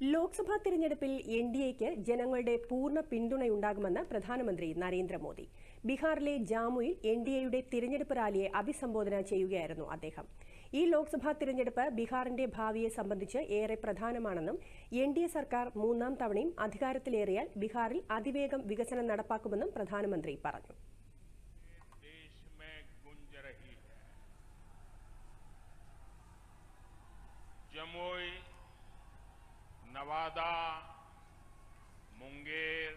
ലോക്സഭാ തിരഞ്ഞെടുപ്പിൽ N D എക്ക് ജനങ്ങളുടെ പൂർണ പിന്തുണയുണ്ടാകുമെന്ന് പ്രധാനമന്ത്രി നരേന്ദ്രമോദി. ബീഹാറിലെ ജാമുയിൽ എൻ ഡി എയുടെ തിരഞ്ഞെടുപ്പ് റാലിയെ അഭിസംബോധന ചെയ്യുകയായിരുന്നു അദ്ദേഹം. ഈ ലോക്സഭാ തിരഞ്ഞെടുപ്പ് ബീഹാറിന്റെ ഭാവിയെ സംബന്ധിച്ച് ഏറെ പ്രധാനമാണെന്നും എൻ ഡി എ സർക്കാർ മൂന്നാം തവണയും അധികാരത്തിലേറിയാൽ ബീഹാറിൽ അതിവേഗം വികസനം നടപ്പാക്കുമെന്നും പ്രധാനമന്ത്രി പറഞ്ഞു. नवादा, मुंगेर,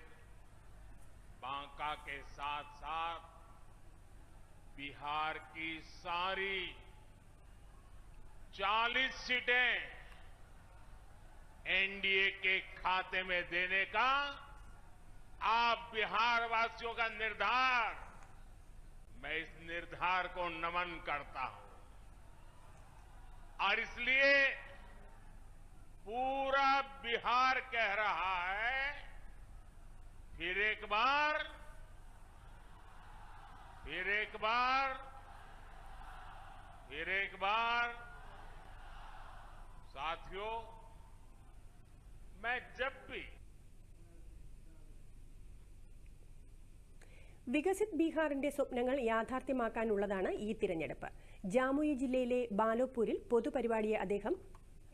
बांका के साथ साथ बिहार की सारी 40 सीटें एनडीए के खाते में देने का आप बिहार वासियों का निर्धार, मैं इस निर्धार को नमन करता हूँ। और इसलिए पूरा एक बार फिर एक बार फिर एक बार साथियों मैं जब भी വികസിത് ബീഹാറിന്റെ സ്വപ്നങ്ങൾ യാഥാർത്ഥ്യമാക്കാനുള്ളതാണ് ഈ തിരഞ്ഞെടുപ്പ് ജാമുയി ജില്ലയിലെ ബാലോപൂരിൽ പൊതുപരിപാടിയെ അദ്ദേഹം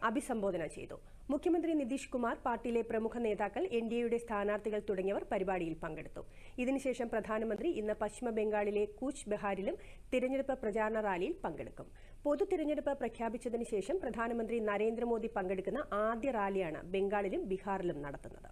അഭിസംബോധന ചെയ്തു. മുഖ്യമന്ത്രി നിതീഷ് കുമാർ പാർട്ടിയിലെ പ്രമുഖ നേതാക്കൾ എൻ ഡി എയുടെ സ്ഥാനാർത്ഥികൾ തുടങ്ങിയവർ പരിപാടിയിൽ പങ്കെടുത്തു. ഇതിനുശേഷം പ്രധാനമന്ത്രി ഇന്ന് പശ്ചിമ ബംഗാളിലെ കൂച്ച് ബെഹാറിലും തിരഞ്ഞെടുപ്പ് പ്രചാരണ റാലിയിൽ പങ്കെടുക്കും. പൊതു തിരഞ്ഞെടുപ്പ് പ്രഖ്യാപിച്ചതിനുശേഷം പ്രധാനമന്ത്രി നരേന്ദ്രമോദി പങ്കെടുക്കുന്ന ആദ്യ റാലിയാണ് ബംഗാളിലും ബീഹാറിലും നടത്തുന്നത്.